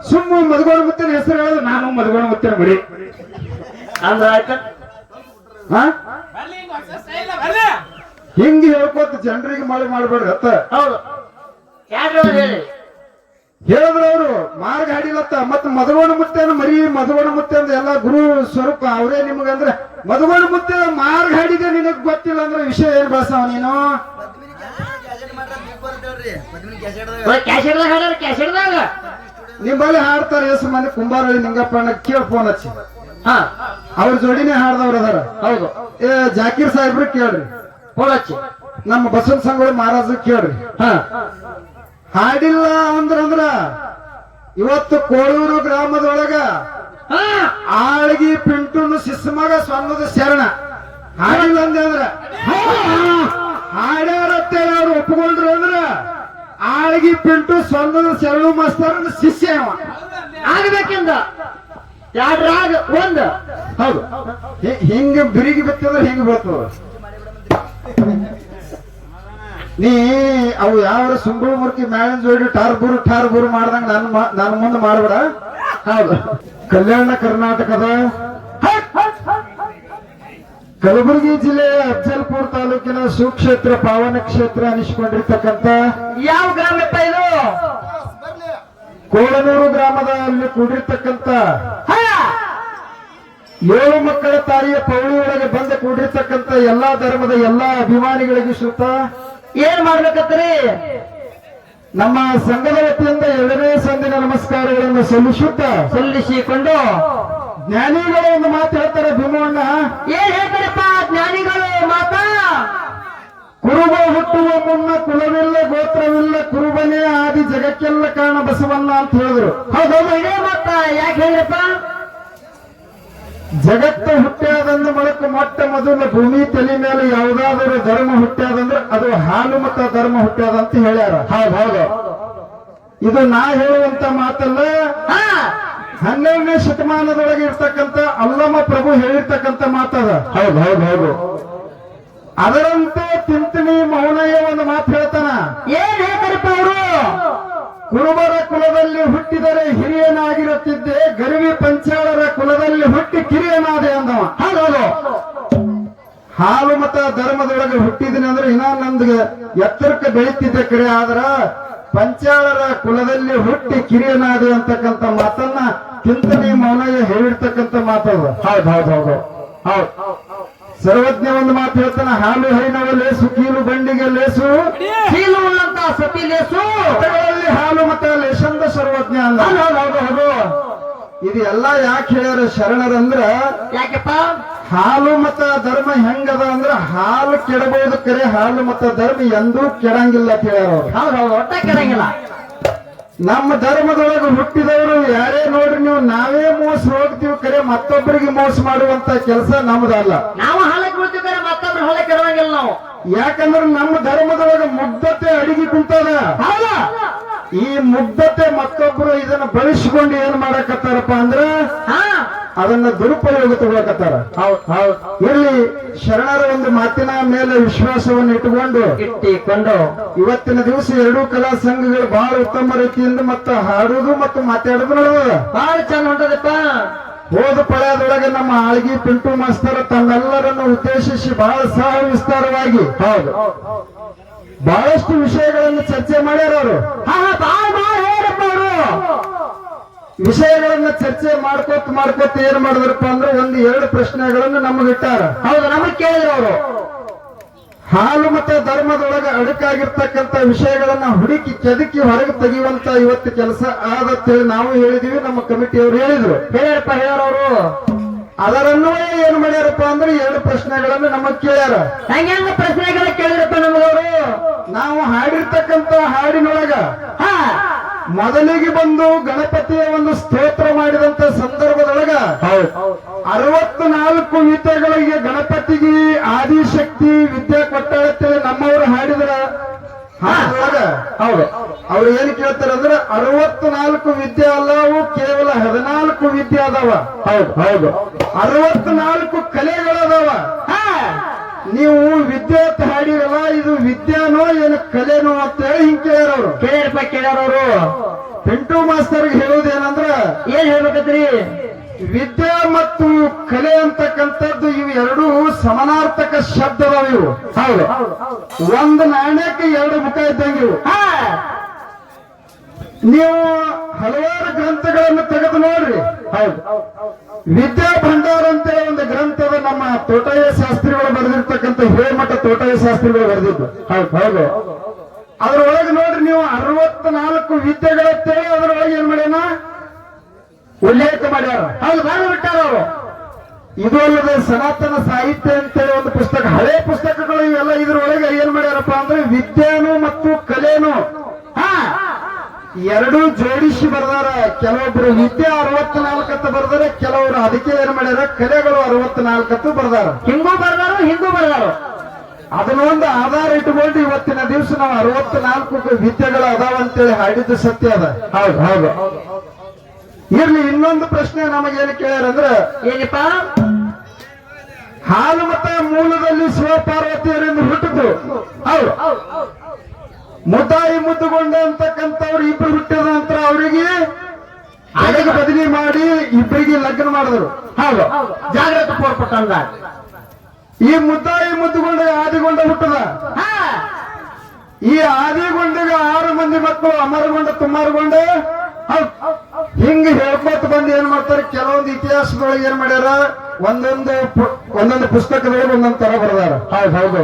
ಸುಮ್ಮ ಮದ್ಗೋಣ ಮುತ್ತಿನ ಹೆಸರು ಹೇಳೋದು ನಾನು ಮದ್ಗೋಣ ಮುತ್ತೇನ ಬಿಡಿ ಅಂದ್ರ ಆಯ್ತ? ಹಾ? ಹಿಂಗ್ ಹೇಳ್ಕೊತ ಜನರಿಗೆ ಮಳೆ ಮಾಡ್ಬೇಡ್ರಿ ಅತ್ತ. ಹೌದು. ಯಾರು ಹೇಳಿ? ಹೇಳಿದ್ರ ಅವರು ಮಾರ್ಗ ಹಾಡಿಲತ್ತ. ಮತ್ ಮಧುಗೋಣ ಮುತ್ತೇನ ಮರಿ ಮದಗೋಣ ಮುತ್ತೆ ಅಂದ್ರೆ ಎಲ್ಲ ಗುರು ಸ್ವರೂಪ ಅವರೇ ನಿಮಗಂದ್ರೆ ಮದಗೋಣ ಮುತ್ತೆ ಮಾರ್ಗ ಹಾಡಿದೆ ನಿನಗ್ ಗೊತ್ತಿಲ್ಲ ಅಂದ್ರೆ ವಿಷಯ ಏನ್ ಬಳಸವ ನೀನು? ಕ್ಯಾಸೆಟ್ದಾಗ ನಿಮ್ಮಲ್ಲಿ ಹಾಡ್ತಾರೆ ಎಸ್ ಮಂದಿ ಕುಂಬಾರಳ್ಳಿ ನಿಂಗಪ್ಪಣ್ಣ ಕೇಳ ಫೋನ್ ಹಚ್ಚಿ. ಹಾ ಅವ್ರ ಜೋಡಿನೇ ಹಾಡ್ದವ್ರ ಅದಾರ. ಹೌದು. ಏ ಜಾಕೀರ್ ಸಾಹೇಬ್ರು ಕೇಳ್ರಿ. ಫೋನ್ ಹಚ್ಚಿ. ನಮ್ಮ ಬಸವನ ಸಂಗೊಳ್ಳಿ ಮಹಾರಾಜ್ ಕೇಳ್ರಿ. ಹಾ. ಹಾಡಿಲ್ಲ ಅಂದ್ರಂದ್ರ ಅಂದ್ರ ಇವತ್ತು ಕೋಳೂರು ಗ್ರಾಮದೊಳಗ ಹಾ. ಆಳ್ಗಿ ಪಿಂಟುನು ಸಿಸ್ಮಗ ಸ್ವಂದದ ಶರಣ. ಹಾಡಿಲ್ಲ ಅಂದ್ರೆ ಹಾಡ್ಯಾರತ್ತೇಳಿ ಅವ್ರು ಒಪ್ಕೊಂಡ್ರು ಅಂದ್ರ ಆಳ್ಗಿ ಪಿಂಟು ಸ್ವಂದದ ಶರಣು ಮಾಸ್ತರ್ ಶಿಷ್ಯ ಅವ ಯಾರಾಗ ಎರಡು ರಾಗ? ಒಂದು. ಹೌದು. ಹಿಂಗ ಬಿರಿಗಿ ಬಿತ್ತಂದ್ರೆ ಹಿಂಗ ಬೀಳ್ತದ? ನೀ ಅವು ಯಾವ ಸುಂಬಳ ಮೂರ್ತಿ ಮ್ಯಾಲಿನ ಜೋಡಿ ಟಾರ್ ಬೂರು ಟಾರ್ ಬೂರು ಮಾಡ್ದಂಗ ನನ್ನ ನನ್ನ ನಾನು ಮುಂದೆ ಮಾಡ್ಬೇಡ. ಹೌದು. ಕಲ್ಯಾಣ ಕರ್ನಾಟಕದ ಕಲಬುರಗಿ ಜಿಲ್ಲೆಯ ಅಫ್ಜಲ್ಪುರ ತಾಲೂಕಿನ ಸುಕ್ಷೇತ್ರ ಪಾವನ ಕ್ಷೇತ್ರ ಅನಿಸಿಕೊಂಡಿರ್ತಕ್ಕಂಥ ಯಾವ ಗ್ರಾಮಪ್ಪ ಇದು? ಕೋಳನೂರು ಗ್ರಾಮದ ಅಲ್ಲಿ ಕೂಡಿರ್ತಕ್ಕಂಥ ಏಳು ಮಕ್ಕಳ ತಾಯಿಯ ಪೌಳಿಯೊಳಗೆ ಬಂದು ಕೂಡಿರ್ತಕ್ಕಂಥ ಎಲ್ಲಾ ಧರ್ಮದ ಎಲ್ಲಾ ಅಭಿಮಾನಿಗಳಿಗೆ ಸುತ್ತ ಏನ್ ಮಾಡ್ಬೇಕತ್ರಿ ನಮ್ಮ ಸಂಘದ ವತಿಯಿಂದ ಎರಡನೇ ಸಂದಿನ ನಮಸ್ಕಾರಗಳನ್ನು ಸಲ್ಲಿಸುತ್ತ ಸಲ್ಲಿಸಿಕೊಂಡು ಜ್ಞಾನಿಗಳು ಒಂದು ಮಾತು ಹೇಳ್ತಾರೆ ಭೀಮಣ್ಣ. ಏನ್ ಹೇಳ್ತಾರಪ್ಪ? ಜ್ಞಾನಿಗಳು ಮಾತಾ? ಕುರುಬ ಹುಟ್ಟುವ ಮುನ್ನ ಕುಲವಿಲ್ಲ ಗೋತ್ರವಿಲ್ಲ ಕುರುಬನೇ ಆದಿ ಜಗಕ್ಕೆಲ್ಲ ಕಾರಣ ಬಸವಣ್ಣ ಅಂತ ಹೇಳಿದ್ರು. ಹೌದೌದು ಇದೇ ಮಾತ. ಯಾಕೆ ಹೇಳಪ್ಪ ಜಗತ್ತು ಹುಟ್ಟಾದಂದ್ರೆ ಮೊಳಕು ಮೊಟ್ಟ ಮೊದಲು ಭೂಮಿ ತಲೆ ಮೇಲೆ ಯಾವುದಾದರೂ ಧರ್ಮ ಹುಟ್ಟ್ಯಾದಂದ್ರೆ ಅದು ಹಾಲು ಮತ್ತ ಧರ್ಮ ಹುಟ್ಟಾದಂತ ಅಂತ ಹೇಳ್ಯಾರ. ಹೌದು ಹೌದು. ಇದು ನಾ ಹೇಳುವಂತ ಮಾತಲ್ಲ. ಹನ್ನೆರಡನೇ ಶತಮಾನದೊಳಗೆ ಇರ್ತಕ್ಕಂಥ ಅಲ್ಲಮ ಪ್ರಭು ಹೇಳಿರ್ತಕ್ಕಂಥ ಮಾತದ. ಹೌದು ಹೌದು ಹೌದು. ಅದರಂತೆ ತಿಂತಿನಿ ಮೌನಯ್ಯ ಒಂದು ಮಾತು ಹೇಳ್ತಾನ. ಏನ್ ಹೇಳ್ತಾರಪ್ಪ ಅವರು? ಕುರುಬರ ಕುಲದಲ್ಲಿ ಹುಟ್ಟಿದರೆ ಹಿರಿಯನಾಗಿರುತ್ತಿದ್ದೆ ಗರಿವಿ ಪಂಚಾಳರ ಕುಲದಲ್ಲಿ ಹುಟ್ಟಿ ಕಿರಿಯನಾದೆ ಅಂದವ. ಹೌದೌದು ಹಾಲು ಮತ ಧರ್ಮದೊಳಗೆ ಹುಟ್ಟಿದ್ದೀನಿ ಅಂದ್ರೆ ಇನ್ನ ನಂದ್ಗೆ ಎತ್ತರಕ್ಕೆ ಬೆಳೀತಿದ್ದೆ ಕಡೆ ಆದ್ರ ಪಂಚಾಳರ ಕುಲದಲ್ಲಿ ಹುಟ್ಟಿ ಕಿರಿಯನಾದೆ ಅಂತಕ್ಕಂಥ ಮಾತನ್ನ ಚಿಂತನೆ ಮೌನಯ್ಯ ಹೇಳಿರ್ತಕ್ಕಂಥ ಮಾತು ಹೌದು ಹೌದು ಹೌದು ಹೌದು. ಸರ್ವಜ್ಞ ಒಂದು ಮಾತು ಹೇಳ್ತಾನೆ ಹಾಲು ಹೈನವ ಲೇಸು ಕೀಲು ಬಂಡಿಗೆ ಲೇಸು. ಕೀಲು ಉಳ್ಳಂತ ಸತಿ ಲೇಸು. ಹಾಲು ಮತ್ತೆ ಲೇಸಂದ ಸರ್ವಜ್ಞ ಅಂದ. ಹೌದು ಹೌದು ಹೌದು. ಇದು ಎಲ್ಲಾ ಯಾಕೆ ಹೇಳ್ಯಾರ ಶರಣರಂದ್ರ ಯಾಕೆಪ್ಪ? ಹಾಲು ಮತ ಧರ್ಮ ಹೆಂಗದ ಅಂದ್ರ ಹಾಲು ಕೆಡಬಹುದು ಕರೆ ಹಾಲು ಮತ ಧರ್ಮ ಎಂದೂ ಕೆಡಂಗಿಲ್ಲ ಅಂತ ಹೇಳ್ಯಾರ ಅವ್ರು. ಹೌದು ಹೌದು ಒಟ್ಟ ಕೆಡಂಗಿಲ್ಲ. ನಮ್ಮ ಧರ್ಮದೊಳಗೆ ಹುಟ್ಟಿದವರು ಯಾರೇ ನೋಡ್ರಿ ನೀವು ನಾವೇ ಮೋಸ ಹೋಗ್ತೀವಿ ಕರೆ ಮತ್ತೊಬ್ಬರಿಗೆ ಮೋಸ ಮಾಡುವಂತ ಕೆಲಸ ನಮ್ದಲ್ಲ ನಾವು ಹಾಲಕ್ಕೆ ಬಿಡ್ತಿದ್ದಾರೆ ಮತ್ತೊಬ್ರು ಹಾಲೆ ಕೆಡಂಗಿಲ್ಲ ನಾವು. ಯಾಕಂದ್ರೆ ನಮ್ಮ ಧರ್ಮದೊಳಗೆ ಮುಗ್ಧತೆ ಅಡಿಗೆ ಕುಂತದ. ಹೌದಾ. ಈ ಮುಗ್ಧತೆ ಮತ್ತೊಬ್ರು ಇದನ್ನ ಬಳಸಿಕೊಂಡು ಏನ್ ಮಾಡಕತ್ತಾರಪ್ಪ ಅಂದ್ರ ಅದನ್ನ ದುರುಪಯೋಗ ತಗೊಳಕತ್ತಾರ ಇಲ್ಲಿ ಶರಣರ ಒಂದು ಮಾತಿನ ಮೇಲೆ ವಿಶ್ವಾಸವನ್ನು ಇಟ್ಟುಕೊಂಡು ಇಟ್ಟಿಕೊಂಡು ಇವತ್ತಿನ ದಿವಸ ಎರಡೂ ಕಲಾ ಸಂಘಗಳು ಬಹಳ ಉತ್ತಮ ರೀತಿಯಿಂದ ಮತ್ತ ಹಾಡುದು ಮತ್ತು ಮಾತಾಡುದು ನೋಡುದು ಬಹಳ ಚಂದ ಹೊಂಟದಪ್ಪ. ಹೋದ ಪಳ್ಯದೊಳಗೆ ನಮ್ಮ ಆಳ್ಗಿ ಪಿಂಟು ಮಾಸ್ತರ ತನ್ನೆಲ್ಲರನ್ನು ಉದ್ದೇಶಿಸಿ ಬಹಳ ಸಹ ವಿಸ್ತಾರವಾಗಿ ಹೌದು. ಬಹಳಷ್ಟು ವಿಷಯಗಳನ್ನು ಚರ್ಚೆ ಮಾಡ್ಯಾರ ಅವರು. ವಿಷಯಗಳನ್ನ ಚರ್ಚೆ ಮಾಡ್ಕೋತ ಮಾಡ್ಕೋತ ಏನ್ ಮಾಡಿದ್ರಪ್ಪ ಅಂದ್ರೆ ಒಂದು ಎರಡು ಪ್ರಶ್ನೆಗಳನ್ನು ನಮಗಿಟ್ಟಾರ ಹೌದು ನಮಗ್ ಕೇಳಿದ್ರು ಅವರು. ಹಾಲು ಮತ್ತೆ ಧರ್ಮದೊಳಗೆ ಅಡಕಾಗಿರ್ತಕ್ಕಂತ ವಿಷಯಗಳನ್ನ ಹುಡುಕಿ ಕೆದಕಿ ಹೊರಗೆ ತೆಗೆಯುವಂತ ಇವತ್ತು ಕೆಲಸ ಆದತ್ತೇಳಿ ನಾವು ಹೇಳಿದೀವಿ ನಮ್ಮ ಕಮಿಟಿಯವರು ಹೇಳಿದ್ರು. ಹೇಳಪ್ಪ ಹೇಳ್ಯಾರವರು ಅದರನ್ವಯ ಏನ್ ಮಾಡ್ಯಾರಪ್ಪ ಅಂದ್ರೆ ಎರಡು ಪ್ರಶ್ನೆಗಳನ್ನು ನಮಗ್ ಕೇಳ್ಯಾರ. ಹೆಂಗ ಹೆಂಗ ಪ್ರಶ್ನೆಗಳ ಕೇಳಿರಪ್ಪ ನಮಗವರು? ನಾವು ಹಾಡಿರ್ತಕ್ಕಂತ ಹಾಡಿನೊಳಗ ಹಾ. ಮೊದಲಿಗೆ ಬಂದು ಗಣಪತಿಯ ಒಂದು ಸ್ತೋತ್ರ ಮಾಡಿದಂತ ಸಂದರ್ಭದೊಳಗ ಅರವತ್ತು ನಾಲ್ಕು ವಿದ್ಯೆಗಳಿಗೆ ಗಣಪತಿಗೆ ಆದಿಶಕ್ತಿ ವಿದ್ಯಾ ಕೊಟ್ಟಾಳತ್ತೆ ನಮ್ಮವರು ಹಾಡಿದ್ರ. ಹೌದು. ಅವ್ರು ಏನ್ ಕೇಳ್ತಾರೆ ಅಂದ್ರೆ ಅರವತ್ನಾಲ್ಕು ವಿದ್ಯೆ ಅಲ್ಲವು ಕೇವಲ ಹದಿನಾಲ್ಕು ವಿದ್ಯೆ ಅದಾವ. ಹೌದು ಹೌದು. ಅರವತ್ನಾಲ್ಕು ಕಲೆಗಳದಾವ. ಹಾ. ನೀವು ವಿದ್ಯೆ ಅಂತ ಹಾಡಿರಲ್ಲ ಇದು ವಿದ್ಯಾನೋ ಏನು ಕಲೆನೋ ಅಂತ ಹೇಳಿ ಹಿಂಗ್ ಕೇಳ್ಯಾರ ಕೇಳಿರ್ಬೇಕು ಕೇಳ್ಯಾರಪ್ಪ ಕೇಳ್ಯಾರವರು ಪಿಂಟು ಮಾಸ್ತರ್ಗೆ ಹೇಳುದೇನಂದ್ರ ಏನ್ ಹೇಳ್ಬೇಕತ್ರಿ? ವಿದ್ಯೆ ಮತ್ತು ಕಲೆ ಅಂತಕ್ಕಂಥದ್ದು ಇವು ಎರಡು ಸಮಾನಾರ್ಥಕ ಶಬ್ದದವ ಇವು. ಹೌದು. ಒಂದು ನಾಣ್ಯಕ್ಕೆ ಎರಡು ಮುಖ ಇದ್ದಂಗೆ ಇವು. ಹಾ. ನೀವು ಹಲವಾರು ಗ್ರಂಥಗಳನ್ನು ತೆಗೆದು ನೋಡ್ರಿ. ಹೌದು. ವಿದ್ಯಾ ಭಂಡಾರ ಅಂತೇಳಿ ಒಂದು ಗ್ರಂಥದ ನಮ್ಮ ತೋಟಯ್ಯ ಶಾಸ್ತ್ರಿಗಳು ಬರೆದಿರ್ತಕ್ಕಂಥ ಹಿರೇಮಠ ತೋಟಯ್ಯ ಶಾಸ್ತ್ರಿಗಳು ಬರೆದಿದ್ದು. ಹೌದು ಹೌದು. ಅದ್ರೊಳಗೆ ನೋಡ್ರಿ ನೀವು ಅರವತ್ನಾಲ್ಕು ವಿದ್ಯೆಗಳಂತೇಳಿ ಅದ್ರೊಳಗೆ ಏನ್ ಮಾಡ್ಯಾನ? ಉಲ್ಲೇಖ ಮಾಡ್ಯಾರ. ಹೌದು ಬಾಳ ಬಿಟ್ಟಾರ ಅವರು. ಇದು ಅಲ್ಲದೆ ಸನಾತನ ಸಾಹಿತ್ಯ ಅಂತೇಳಿ ಒಂದು ಪುಸ್ತಕ, ಹಳೆ ಪುಸ್ತಕಗಳು ಇವೆಲ್ಲ ಇದ್ರೊಳಗೆ ಏನ್ ಮಾಡ್ಯಾರಪ್ಪ ಅಂದ್ರೆ ವಿದ್ಯೆನು ಮತ್ತು ಕಲೆನು. ಹಾ, ಎರಡೂ ಜೋಡಿಸಿ ಬರ್ದಾರ. ಕೆಲವೊಬ್ರು ವಿದ್ಯೆ ಅರವತ್ನಾಲ್ಕತ್ತ ಬರ್ದಾರೆ, ಕೆಲವರು ಅದಕ್ಕೆ ಏನ್ ಮಾಡ್ಯಾರ, ಕಲೆಗಳು ಅರವತ್ನಾಲ್ಕತ್ತು ಬರ್ದಾರ. ಹಿಂಗೂ ಬರ್ದಾರ ಹಿಂದೂ ಬರ್ದಾರ. ಅದನ್ನೊಂದು ಆಧಾರ ಇಟ್ಟುಕೊಂಡು ಇವತ್ತಿನ ದಿವಸ ನಾವು ಅರವತ್ನಾಲ್ಕು ವಿದ್ಯೆಗಳು ಅದಾವ ಅಂತೇಳಿ ಹಾಡಿದ್ದು ಸತ್ಯ ಅದ. ಹೌದು ಹೌದು. ಇರ್ಲಿ ಇನ್ನೊಂದು ಪ್ರಶ್ನೆ ನಮಗೇನು ಕೇಳ್ಯಾರಂದ್ರ ಏನಪ್ಪ? ಹಾಲು ಮತ ಮೂಲದಲ್ಲಿ ಶಿವಪಾರ್ವತಿಯರಿಂದ ಹುಟ್ಟಿದ್ರು ಹೌದು ಮುದ್ದಾಯಿ ಮುದ್ದುಗೊಂಡ ಅಂತಕ್ಕಂಥವ್ರು ಇಬ್ರು ಹುಟ್ಟಿದ ನಂತರ ಅವರಿಗೆ ಅಡಗೆ ಬದಲಿ ಮಾಡಿ ಇಬ್ಬರಿಗೆ ಲಗ್ನ ಮಾಡಿದ್ರು. ಹೌದು. ಜಾಗ್ರತೆ ಕೋರ್ಪಟ್ಟಂಗ ಈ ಮುದ್ದಾಯಿ ಮುದ್ದುಗೊಂಡ ಆದಿಗೊಂಡ ಹುಟ್ಟದ? ಹಾ. ಈ ಆದಿಗೊಂಡಿಗೆ ಆರು ಮಂದಿ ಮಕ್ಕಳು ಅಮರಗೊಂಡ ತುಮಾರಗೊಂಡ ಹಿಂಗ ಹೇಳ್ಕೊತ ಬಂದು ಏನ್ ಮಾಡ್ತಾರೆ? ಕೆಲವೊಂದು ಇತಿಹಾಸದೊಳಗೆ ಏನ್ ಮಾಡ್ಯಾರ? ಒಂದೊಂದು ಪು- ಒಂದೊಂದು ಪುಸ್ತಕದೊಳಗೆ ಒಂದೊಂದು ತರ ಬರ್ದಾರ. ಹೌದು ಹೌದು.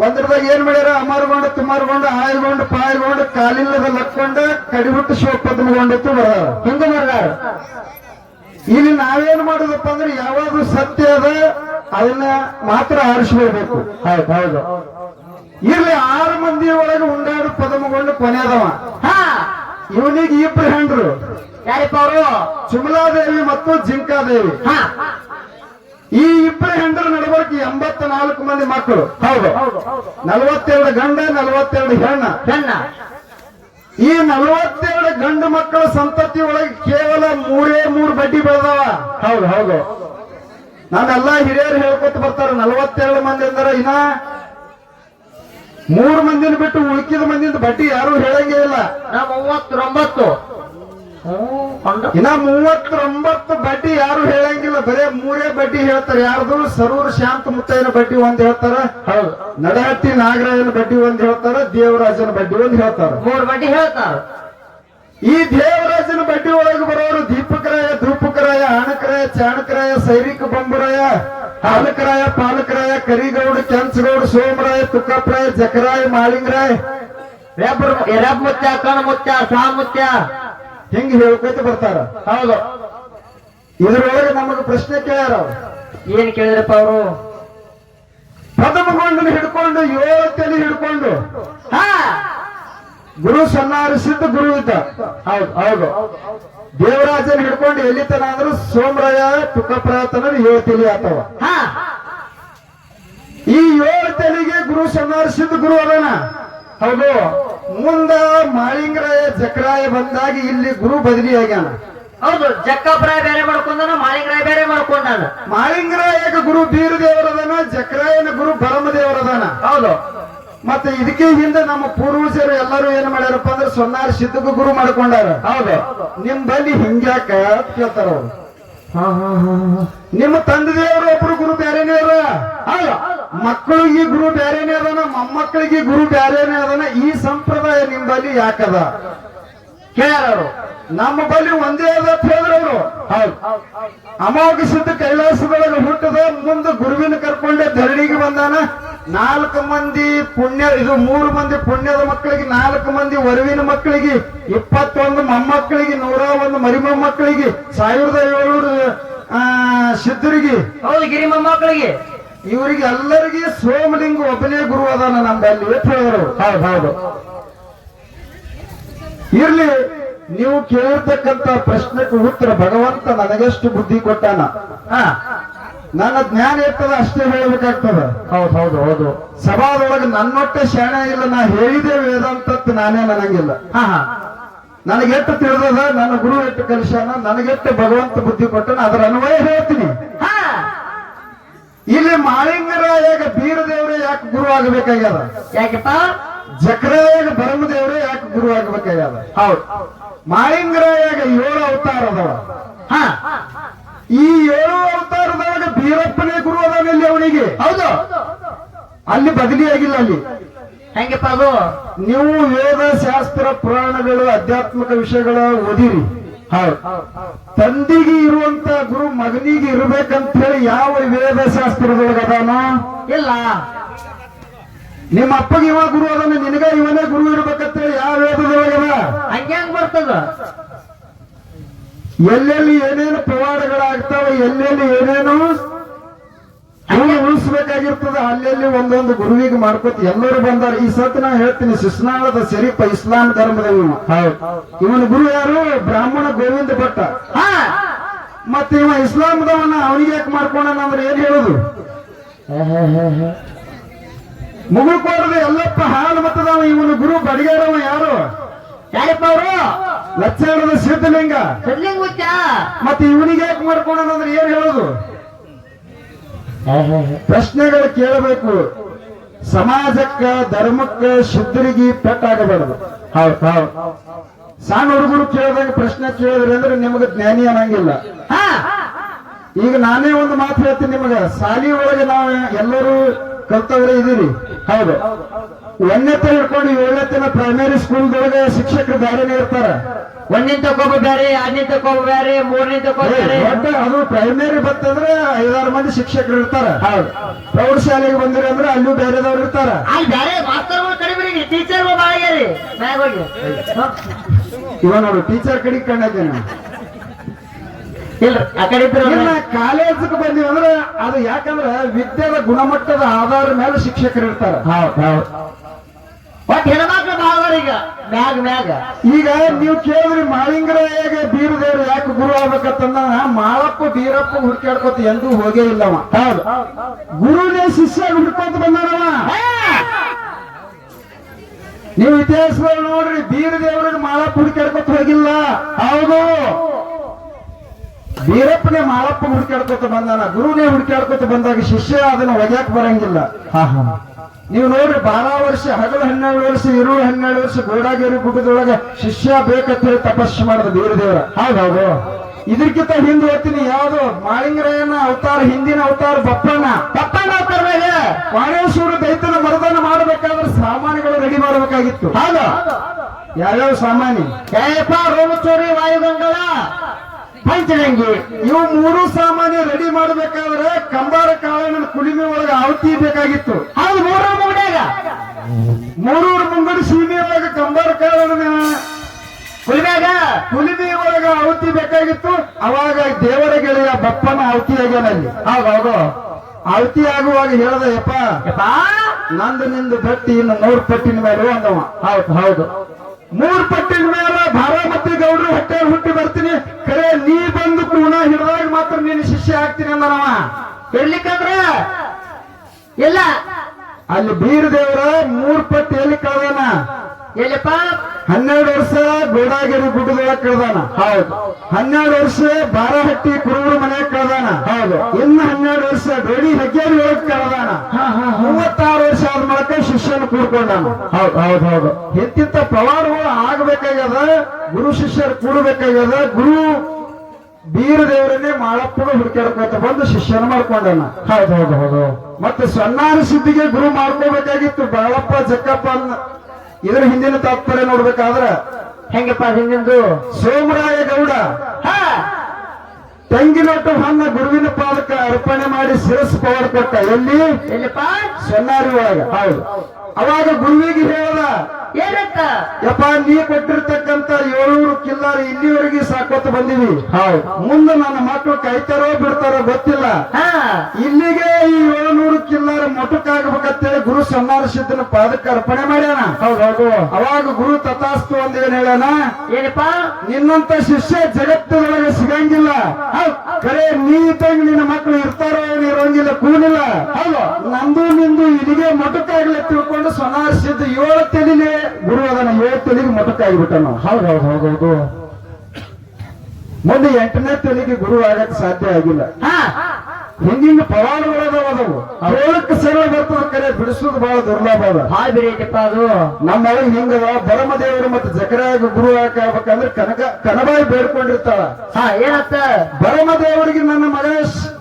ಒಂದ್ರದಾಗ ಏನ್ ಮಾಡ್ಯಾರ? ಅಮರಗೊಂಡ ತುಮಾರ್ಗೊಂಡು ಆಯ್ಗೊಂಡು ಪಾಯ್ಗೊಂಡು ಕಾಲಿಲ್ಲದ ಲಕ್ಕೊಂಡ ಕಡಿಬಿಟ್ಟು ಶಿವಪದ್ಮಗೊಂಡಿತ್ತು ಬರ್ದಾರ. ಹಿಂಗ ಬರ್ದಾರ ಇಲ್ಲಿ ನಾವೇನ್ ಮಾಡುದಪ್ಪ ಅಂದ್ರೆ ಯಾವಾಗ ಸತ್ಯ ಅದ ಅದನ್ನ ಮಾತ್ರ ಆರಿಸ್ಕೊಳ್ಬೇಕು. ಹೌದು ಹೌದು. ಇಲ್ಲಿ ಆರು ಮಂದಿ ಒಳಗೆ ಉಂಡಾಡು ಪದಮಗೊಂಡು ಕೊನೆಯದವ ಹಾ. ಇವನಿಗೆ ಇಬ್ರು ಹೆಂಡ್ರು. ಯಾರಿಪ್ಪ ಅವರು? ಸುಮಲಾದೇವಿ ಮತ್ತು ಜಿಂಕಾದೇವಿ. ಹಾ. ಈ ಇಬ್ಬರು ಹೆಂಡ್ರ ನಡಬರ್ಕ ಎಂಬತ್ತ ನಾಲ್ಕು ಮಂದಿ ಮಕ್ಕಳು. ಹೌದು. ನಲವತ್ತೆರಡು ಗಂಡ ನಲವತ್ತೆರಡು ಹೆಣ್ಣ. ಹೆಣ್ಣ. ಈ ನಲವತ್ತೆರಡು ಗಂಡು ಮಕ್ಕಳ ಸಂತತಿ ಒಳಗೆ ಕೇವಲ ಮೂರೇ ಮೂರು ಬಡ್ಡಿ ಬೆಳೆದವ. ಹೌದು ಹೌದು. ನಾನೆಲ್ಲ ಹಿರಿಯರು ಹೇಳ್ಕೊತ ಬರ್ತಾರ ನಲವತ್ತೆರಡು ಮಂದಿ ಅಂದ್ರೆ ಇನ್ನ ಮೂರು ಮಂದಿನ ಬಿಟ್ಟು ಉಳ್ಕಿದ ಮಂದಿನ ಬಡ್ಡಿ ಯಾರು ಹೇಳಂಗೇ ಇಲ್ಲ. ನಾ ಮೂವತ್ತೊಂಬತ್ತು. ಇನ್ನ ಮೂವತ್ತೊಂಬತ್ತು ಬಡ್ಡಿ ಯಾರು ಹೇಳಂಗಿಲ್ಲ. ಬರೇ ಮೂರೇ ಬಡ್ಡಿ ಹೇಳ್ತಾರೆ. ಯಾರ್ದು? ಸರೂರ್ ಶಾಂತ ಮುತ್ತೈನ ಬಡ್ಡಿ ಒಂದ್ ಹೇಳ್ತಾರ. ಹೌದು. ನಡಹಟ್ಟಿ ನಾಗರಾಯನ ಬಡ್ಡಿ ಒಂದ್ ಹೇಳ್ತಾರ. ದೇವರಾಜನ ಬಡ್ಡಿ ಒಂದ್ ಹೇಳ್ತಾರ. ಮೂರ್ ಬಡ್ಡಿ ಹೇಳ್ತಾರ. ಈ ದೇವರಾಜನ ಬಡ್ಡಿ ಒಳಗೆ ಬರೋರು ದೀಪಕರಾಯ ಧೂಪಕರಾಯ ಆಣಕರಾಯ ಚಾಣಕರಾಯ ಸೈನಿಕ ಬೊಂಬರಾಯ. ಹಾಲಕರಾಯ ಪಾಲಕರಾಯ ಕರಿಗೌಡ ಚನ್ಸಗೌಡ ಸೋಮರಾಯ ತುಕ್ಕಪ್ಪರಾಯ ಜಕರಾಯ ಮಾಳಿಂಗರಾಯ. ಎರಬ್ ರೆಬ್ ಮುತ್ಯ ಕಣ ಮುತ್ಯ ಸಾ ಮುತ್ಯ. ಹಿಂಗ್ ಹೇಳ್ಕೊತ ಬರ್ತಾರ? ಹೌದು. ಇದ್ರೊಳಗೆ ನಮಗ ಪ್ರಶ್ನೆ ಕೇಳ್ಯಾರ. ಏನ್ ಕೇಳಿದ್ರಪ್ಪ ಅವರು? ಪದಮಗೊಂಡನ ಹಿಡ್ಕೊಂಡು ಏಳು ತಲೆ ಹಿಡ್ಕೊಂಡು. ಹಾ. ಗುರು ಸನ್ನಾರಿಸಿದ್ದು ಗುರು ಇದ್ದ. ಹೌದು ಹೌದು. ದೇವರಾಜನ ಹಿಡ್ಕೊಂಡು ಎಲ್ಲಿ ತನ ಅಂದ್ರು ಸೋಮರಾಯ ತುಕಪ್ರಾಯ ತನ ಏಳು ತಲೆ ಆತವ. ಹಾ. ಈ ಏಳು ತಲೆಗೆ ಗುರು ಸನ್ನಾರಿಸಿದ್ದು ಗುರು ಅದಾನ. ಹೌದು. ಮುಂದ ಮಾಳಿಂಗರಾಯ ಜಕ್ರಾಯ ಬಂದಾಗ ಇಲ್ಲಿ ಗುರು ಬದಲಿ ಆಗ್ಯಾನ. ಹೌದು ಜಕ್ಕಪ್ರಾಯ ಬೇರೆ ಮಾಡ್ಕೊಂಡಾನ ಮಾಳಿಂಗರಾಯ ಬೇರೆ ಮಾಡ್ಕೊಂಡಾನ. ಮಾಳಿಂಗರಾಯಗ ಗುರು ಬೀರ ದೇವರದಾನ ಜಕರಾಯನ ಗುರು ಬರಮ ದೇವರದಾನ ಹೌದು. ಮತ್ತೆ ಇದಕ್ಕೆ ಹಿಂದೆ ನಮ್ಮ ಪೂರ್ವಜರು ಎಲ್ಲರೂ ಏನ್ ಮಾಡ್ಯಾರಪ್ಪ ಅಂದ್ರೆ ಸೊನ್ನಾರ ಸಿದ್ಧಗೂ ಗುರು ಮಾಡ್ಕೊಂಡಾರ. ಹೌದು. ನಿಮ್ ಬಲ್ಲಿ ಹಿಂಗ್ಯಾಕ ಕೇಳ್ತಾರ ಅವ್ರು. ನಿಮ್ಮ ತಂದೆ ದೇವರು ಒಬ್ರು ಗುರು ಬ್ಯಾರೇನೇ ಅದ? ಮಕ್ಕಳಿಗೆ ಗುರು ಬ್ಯಾರೇನೇ ಅದನ ಮೊಮ್ಮಕ್ಕಳಿಗೆ ಗುರು ಬ್ಯಾರೇನೇ ಅದನ ಈ ಸಂಪ್ರದಾಯ ನಿಮ್ ಬಲ್ಲಿ ಯಾಕದ ಅವರು. ನಮ್ಮ ಬಲ್ಲಿ ಒಂದೇ ಅದ ಅಂತ ಹೇಳಿದ್ರು ಅವರು. ಹೌದು. ಅಮೋಘ ಸಿದ್ಧ ಕೈಲಾಸದೊಳಗೆ ಹುಟ್ಟದ ಮುಂದೆ ಗುರುವಿನ ಕರ್ಕೊಂಡೆ ಧರಣಿಗೆ ಬಂದಾನ. ನಾಲ್ಕು ಮಂದಿ ಪುಣ್ಯ ಇದು ಮೂರು ಮಂದಿ ಪುಣ್ಯದ ಮಕ್ಕಳಿಗೆ ನಾಲ್ಕು ಮಂದಿ ವರುವಿನ ಮಕ್ಕಳಿಗೆ ಇಪ್ಪತ್ತೊಂದು ಮೊಮ್ಮಕ್ಕಳಿಗೆ ನೂರ ಒಂದು ಮರಿ ಮೊಮ್ಮಕ್ಕಳಿಗೆ ಸಾವಿರದ ಏಳ್ನೂರು ಆ, ಸಿದ್ಧರಿಗೆ. ಹೌದು ಗಿರಿ ಮೊಮ್ಮಕ್ಕಳಿಗೆ. ಇವರಿಗೆ ಎಲ್ಲರಿಗೆ ಸೋಮಲಿಂಗ ಒಬ್ಬನೇ ಗುರು ಅದಾನ ನಮ್ಮಲ್ಲಿ ಹೇಳಿದ್ರು. ಹೌದು ಹೌದು. ಇರ್ಲಿ ನೀವು ಕೇಳಿರ್ತಕ್ಕಂತ ಪ್ರಶ್ನೆಗೆ ಉತ್ತರ ಭಗವಂತ ನನಗೆಷ್ಟು ಬುದ್ಧಿ ಕೊಟ್ಟಾನ. ಹಾ. ನನ್ನ ಜ್ಞಾನ ಇರ್ತದ ಅಷ್ಟೇ ಹೇಳ್ಬೇಕಾಗ್ತದೆ. ಹೌದು ಹೌದು ಹೌದು. ಸಭಾದೊಳಗೆ ನನ್ನೊಟ್ಟೆ ಶಾಣ ಇಲ್ಲ ನಾ ಹೇಳಿದೆ ವೇದಾಂತತ್ ನಾನೇ ನನಗಿಲ್ಲ ಹಾ ಹಾ. ನನಗೆಟ್ಟು ತಿಳಿದದ ನನ್ನ ಗುರು ಎಟ್ಟು ಕಲಿಸ್ಯಾನ ನನಗೆಟ್ಟು ಭಗವಂತ ಬುದ್ಧಿ ಕೊಟ್ಟನ ಅದರ ಅನ್ವಯ ಹೇಳ್ತೀನಿ. ಹಾ. ಇಲ್ಲಿ ಮಾಳಿಂಗರಾಯಾಗ ಬೀರ ದೇವರೇ ಯಾಕೆ ಗುರು ಆಗಬೇಕಾಗ್ಯದ? ಯಾಕಪ್ಪ? ಜಕ್ರಾಯಾಗ ಬರಮ ದೇವರೇ ಯಾಕೆ ಗುರು ಆಗಬೇಕಾಗ್ಯದ? ಹೌದು. ಮಾಳಿಂಗರಾಯಾಗ ಏಳು ಅವತಾರ ಅದಾವ ಹಾ. ಈ ಏಳು ಅವತಾರದೊಳಗ ಬೀರಪ್ಪನೇ ಗುರು ಅದಾವ ಇಲ್ಲಿ ಅವನಿಗೆ. ಹೌದು. ಅಲ್ಲಿ ಬದಲಿ ಆಗಿಲ್ಲ ಅಲ್ಲಿ. ಹೆಂಗಪ್ಪ ಅದು ನೀವು ವೇದ ಶಾಸ್ತ್ರ ಪುರಾಣಗಳು ಆಧ್ಯಾತ್ಮಿಕ ವಿಷಯಗಳ ಓದಿರಿ. ಹೌದು. ತಂದೆಗೆ ಇರುವಂತ ಗುರು ಮಗನಿಗೆ ಇರ್ಬೇಕಂತ ಹೇಳಿ ಯಾವ ವೇದ ಶಾಸ್ತ್ರದೊಳಗ ಅದಾನೋ? ಇಲ್ಲ. ನಿಮ್ಮ ಅಪ್ಪಗೆ ಇವ ಗುರು ಅದನ್ನ ನಿನಗ ಇವನೇ ಗುರು ಇರ್ಬೇಕಂತ ಹೇಳಿ ಯಾವ ವೇದದೊಳಗದ ಹಂಗೆ ಹೆಂಗ್ ಬರ್ತದ? ಎಲ್ಲೆಲ್ಲಿ ಏನೇನು ಪವಾಡಗಳಾಗ್ತಾವೆ ಎಲ್ಲೆಲ್ಲಿ ಏನೇನು ಉಳಿಸ್ಬೇಕಾಗಿರ್ತದ ಅಲ್ಲೆಲ್ಲಿ ಒಂದೊಂದು ಗುರುವಿಗೆ ಮಾಡ್ಕೋತ ಎಲ್ಲರೂ ಬಂದಾರ. ಈ ಸತ್ ನಾ ಹೇಳ್ತೀನಿ ಶಿಸ್ನಾಳದ ಶರೀಫ ಇಸ್ಲಾಂ ಧರ್ಮದ ಇವನು ಇವನ ಗುರು ಯಾರು? ಬ್ರಾಹ್ಮಣ ಗೋವಿಂದ ಭಟ್ಟ. ಮತ್ತೆ ಇವ ಇಸ್ಲಾಂದವನ್ನ ಅವನಿಗೆ ಯಾಕೆ ಮಾಡ್ಕೊಂಡ ಅಂದ್ರೆ ಏನ್ ಹೇಳುದು? ಮುಗುಳ್ಕೊಡ್ರಿ ಎಲ್ಲಪ್ಪ ಹಾಲು ಮತ್ತದವ ಇವನು ಗುರು ಬಡಿಗೇರವ ಯಾರು? ಯಾರಪ್ಪ ಅವರು? ಲಕ್ಷಣದ ಸಿದ್ಧಲಿಂಗ ಮತ್ತೆ ಇವನಿಗೆ ಯಾಕೆ ಮಾಡ್ಕೊಂಡ ಅಂದ್ರೆ ಏನ್ ಹೇಳೋದು? ಪ್ರಶ್ನೆಗಳು ಕೇಳಬೇಕು. ಸಮಾಜಕ್ಕ ಧರ್ಮಕ್ಕ ಶುದ್ಧರಿಗೆ ಪೆಟ್ಟಾಗಬಾರದು. ಹೌದ್ ಹೌದ್. ಸಣ್ಣ ಹುಡುಗರು ಕೇಳಿದಾಗ ಪ್ರಶ್ನೆ ಕೇಳಿದ್ರಿ ಅಂದ್ರೆ ನಿಮಗೆ ಜ್ಞಾನಿ ಅನ್ನಂಗಿಲ್ಲ. ಹಾ. ಈಗ ನಾನೇ ಒಂದು ಮಾತು ಹೇಳ್ತೀನಿ ನಿಮಗೆ. ಸಾಲಿ ಒಳಗೆ ನಾವು ಎಲ್ಲರೂ ಕಲ್ತವ್ರೆ ಇದೀರಿ ಹೌದು. ಒಂದನೇ ಹಿಡ್ಕೊಂಡು ಏಳನೇ ತನ ಪ್ರೈಮರಿ ಸ್ಕೂಲ್ದೊಳಗೆ ಶಿಕ್ಷಕರು ಬೇರೆನೇ ಇರ್ತಾರ. ಒಂದಿನ ತಕೋಬ ಬೇರೆ ಎರಡನೇ ತಕೋಬ ಬೇರೆ ಮೂರನೇ ಅದು ಪ್ರೈಮರಿ ಬತ್ತಂದ್ರೆ ಐದಾರು ಮಂದಿ ಶಿಕ್ಷಕರು ಇರ್ತಾರ. ಹೌದು. ಪ್ರೌಢಶಾಲೆಗೆ ಬಂದಿರಿ ಅಂದ್ರೆ ಅಲ್ಲೂ ಬೇರೆದವ್ರು ಇರ್ತಾರ. ಅಲ್ಲಿ ಬೇರೆ ಮಾಸ್ತರ್ಗಳು ಕಡಿಮೆ ಟೀಚರ್ ಹೋಗಿ ಇವ ನೋಡು ಟೀಚರ್ ಕಡೆ ಕಂಡಿದ್ದೇನೆ ಇಲ್ಲ ಆ ಕಡೆ ಇದ್ರು ಕಾಲೇಜಕ್ಕೆ ಅದು ಯಾಕಂದ್ರೆ ವಿದ್ಯಾದ ಗುಣಮಟ್ಟದ ಆಧಾರ ಮೇಲೆ ಶಿಕ್ಷಕರು ಇರ್ತಾರ. ಹೆಣ್ಮಕ್ಳು ಭಾಳ ಅದಾರ ಈಗ ಮ್ಯಾಗ ಮ್ಯಾಗ. ಈಗ ನೀವು ಕೇಳಿದ್ರಿ ಮಾಳಿಂಗರಾಯಾಗ ಬೀರದೇವ್ರು ಯಾಕೆ ಗುರು ಆಗ್ಬೇಕಂತಂದ ಮಾಳಪ್ಪ ಬೀರಪ್ಪ ಹುಡುಕಾಡ್ಕೊತ ಎಂದೂ ಹೋಗೇ ಇಲ್ಲವ. ಹೌದು. ಗುರುನೇ ಶಿಷ್ಯ ಹುಡ್ಕೋತ ಬಂದಾರವ ನೀವು ಇತಿಹಾಸದಲ್ಲಿ ನೋಡ್ರಿ ಬೀರದೇವ್ರಿಗೆ ಮಾಳಪ್ಪ ಹುಡುಕಾಡ್ಕೊತ ಹೋಗಿಲ್ಲ. ಹೌದು. ಬೀರಪ್ಪನೇ ಮಾಳಪ್ಪ ಹುಡುಕಾಡ್ಕೊತ ಬಂದಾನ ಗುರುನೇ ಹುಡುಕಾಡ್ಕೊತ ಬಂದಾಗ ಶಿಷ್ಯ ಅದನ್ನ ಒಗ್ಯಾಕ್ ಬರಂಗಿಲ್ಲ. ನೀವು ನೋಡ್ರಿ ಬಾರ ವರ್ಷ ಹಗಲು ಹನ್ನೆರಡು ವರ್ಷ ಇರು ಹನ್ನೆರಡು ವರ್ಷ ಗೋಡಾಗೇರಿ ಗುಡ್ಡದೊಳಗ ಶಿಷ್ಯ ಬೇಕಂತ ಹೇಳಿ ತಪಸ್ಸು ಮಾಡಿದ ಬೀರದೇವರ ಹೌದೌದು ಇದಕ್ಕಿಂತ ಹಿಂದೆ ಹೇಳ್ತೀನಿ ಯಾವ್ದು ಮಾಳಿಂಗರಾಯನ ಅವತಾರ ಹಿಂದಿನ ಅವತಾರ ಬಪ್ಪಣ್ಣ. ಬಪ್ಪಣ್ಣ ಅವತಾರನಾಗೆ ವಾಣೇಶ್ವರ ದೈತನ ಮರದಾನ ಮಾಡಬೇಕಾದ್ರೆ ಸಾಮಾನುಗಳು ರೆಡಿ ಮಾಡಬೇಕಾಗಿತ್ತು. ಹೌದು. ಯಾವ್ಯಾವ ಸಾಮಾನ್ಯ ಏಪ್ಪ ರೋಮಚೂರಿ ವಾಯುಗಂಗಳ ಪಂಚರಂಗಿ ಇವು ಮೂರು ಸಾಮಾನ್ಯ ರೆಡಿ ಮಾಡಬೇಕಾದ್ರೆ ಕಂಬಾರ ಕಾಳನ ಕುಲಿಮೆ ಒಳಗೆ ಆವತಿ ಬೇಕಾಗಿತ್ತು. ಹೌದು ಮೂರ ಮುಗಡ್ಯಾಗ. ಮೂರೂರ ಮುಂಗಡಿ ಸೀಮೆ ಒಳಗ ಕಂಬಾರ ಕಾಳನ ಕುಲಿಮ್ಯಾಗ? ಕುಲಿಮೆ ಒಳಗ ಆವತಿ ಬೇಕಾಗಿತ್ತು. ಅವಾಗ ದೇವರ ಗೆಳೆಯ ಬಪ್ಪನ ಆವತಿ ಆಗ್ಯಾನಲ್ಲಿ ಹೌದು ಆವತಿ ಆಗುವಾಗ ಹೇಳ್ದ ಯಪ್ಪ ನಂದು ನಿಂದು ಭಟ್ಟಿ ಇನ್ನು ನೂರು ಪಟ್ಟಿನ ಮೇಲೆ ಅಂದವ. ಹೌದು ಹೌದು. ಮೂರ್ ಪಟ್ಟಿನ ಮೇಲೆ ಭಾರಾಮತಿ ಗೌಡ್ರು ಹೊಟ್ಟೆ ಹುಟ್ಟಿ ಬರ್ತೀನಿ. ಕರೆ ನೀ ಬಂದು ಕೂಣ ಹಿಡಿದಾಗ ಮಾತ್ರ ನೀನು ಶಿಷ್ಯ ಆಗ್ತೀನಿ ಅಂದನವ ಇರ್ಲಿಕ್ಕಂದ್ರ ಇಲ್ಲ. ಅಲ್ಲಿ ಬೀರ್ ದೇವರ ಮೂರ್ ಪಟ್ಟಿ ಎಲ್ಲಿ ಕಳ್ದಾನ. ಎಲ್ಲಿಪ್ಪ? ಹನ್ನೆರಡು ವರ್ಷ ಗೋಡಾಗಿರಿ ಗುಡ್ಡದೊಳಗೆ ಕಳ್ದಾನ. ಹೌದು. ಹನ್ನೆರಡು ವರ್ಷ ಬಾರಹಟ್ಟಿ ಕುರುಬರ ಮನೆ ಕಳ್ದಾನ. ಹೌದು. ಇನ್ನು ಹನ್ನೆರಡು ವರ್ಷ ಬೇಡಿ ಹೆಗ್ಗೇರಿ ಒಳಗೆ ಕಳ್ದಾನ. ಹಾ ಹಾ ಆದ ಮೂಲಕ ಶಿಷ್ಯನ ಕೂಡ ಹೌದು ಹೌದು ಹೌದು. ಪವಾಡಗಳು ಆಗ್ಬೇಕಾಗ್ಯದ ಗುರು ಶಿಷ್ಯರು ಕೂಡಬೇಕಾಗ್ಯದ ಗುರು ಬೀರ ದೇವರನ್ನೇ ಮಾಳಪ್ಪನ ಹುಡುಕಾಡ್ಕೋತ ಬಂದು ಶಿಷ್ಯನ ಮಾಡ್ಕೊಂಡಾನ. ಹೌದು ಹೌದು ಹೌದು. ಮತ್ತೆ ಸಣ್ಣಾರ ಸಿದ್ಧಿಗೆ ಗುರು ಮಾಡ್ಕೋಬೇಕಾಗಿತ್ತು ಬಾಳಪ್ಪ ಜಕ್ಕಪ್ಪ ಅನ್ನ. ಇದ್ರ ಹಿಂದಿನ ತಾತ್ಪರ್ಯ ನೋಡ್ಬೇಕಾದ್ರ ಹೆಂಗಪ್ಪ ಹಿಂದಿಂದು ಸೋಮರಾಯ ಗೌಡ ಹಾ. ತೆಂಗಿನೊಟ್ಟು ಹಣ್ಣ ಗುರುವಿನ ಪಾದಕ್ಕೆ ಅರ್ಪಣೆ ಮಾಡಿ ಶಿರಸ್ ಪವರ್ ಕೊಟ್ಟ ಎಲ್ಲಿ? ಸೊನ್ನಾರಿ ಒಳಗ ಹೌದು. ಅವಾಗ ಗುರುವಿಗೆ ಹೇಳ್ದ ಏನಪ್ಪ ಯಪ್ಪ ನೀ ಕೊಟ್ಟಿರ್ತಕ್ಕಂತ ಏಳ್ನೂರು ಕಿಲ್ಲಾರಿ ಇಲ್ಲಿವರೆಗೆ ಸಾಕೋತ ಬಂದಿವಿ. ಹೌದು. ಮುಂದೆ ನನ್ನ ಮಕ್ಕಳು ಕೈತಾರೋ ಬಿಡ್ತಾರೋ ಗೊತ್ತಿಲ್ಲ. ಹಾ. ಇಲ್ಲಿಗೆ ಈ ಏಳ್ನೂರು ಕಿಲ್ಲಾರ ಮೊಟಕಾಗಬೇಕಂತೇಳಿ ಗುರು ಸನ್ನಾರ ಸಿದ್ಧನ ಪಾದಕ್ಕೆ ಅರ್ಪಣೆ ಮಾಡ್ಯಾನ. ಹೌದು ಅವಾಗ ಗುರು ತಥಾಸ್ತು ಅಂತ ಏನ್ ಹೇಳ್ಯಾನ? ಏನಪ್ಪ? ನಿನ್ನಂತ ಶಿಷ್ಯ ಜಗತ್ತಿನೊಳಗೆ ಸಿಗಂಗಿಲ್ಲ. ಖರೆ ನೀ ಇದ್ದಂಗ ನಿನ್ನ ಮಕ್ಕಳು ಇರ್ತಾರೋ ಇರೋಂಗಿಲ್ಲ ಕೂನಿಲ್ಲ. ಹೌದು. ನಂದು ನಿಂದು ಇಲ್ಲಿಗೆ ಮೊಟಕಾಗ್ಲಿ ತಿಳ್ಕೊಂಡು ಸನ್ನಾರ ಸಿದ್ಧ ಏಳು ತೆಲಿಲೆ ಗುರು ಅದನ್ನ ಏಳು ತೆಲಿಗೆ ಮೊಟಕಾಗ್ಬಿಟ್ಟ ನಾವು ಹೌದು ಹೌದು ಹೌದು ಹೌದು. ಮುಂದೆ ಎಂಟನೇ ತೆಲಿಗೆ ಗುರು ಆಗಕ್ಕೆ ಸಾಧ್ಯ ಆಗಿಲ್ಲ. ಹಾ ಹಿಂಗಿಂಗ ಪವಾಡಗಳದಾವದವು ಹೇಳಕ್ ಸರಳ ಬರ್ತದ ಕರೆ ಬಿಡಿಸೋದು ಬಹಳ ದುರ್ಲಭ ಅದ. ಹಾಯ್ ಬಿರಿ ಅದು. ನಮ್ಮ ಹಿಂಗ ಹಿಂಗದ ಬರಮದೇವರು ಮತ್ತೆ ಜಕರಾಗ ಗುರು ಹಾಕಬೇಕಂದ್ರೆ ಕನಕ ಕನಬಾಯಿ ಬೇಡ್ಕೊಂಡಿರ್ತಾಳ. ಹಾ ಏನತ್ತ ಬರಮದೇವರಿಗೆ ನನ್ನ ಮಗ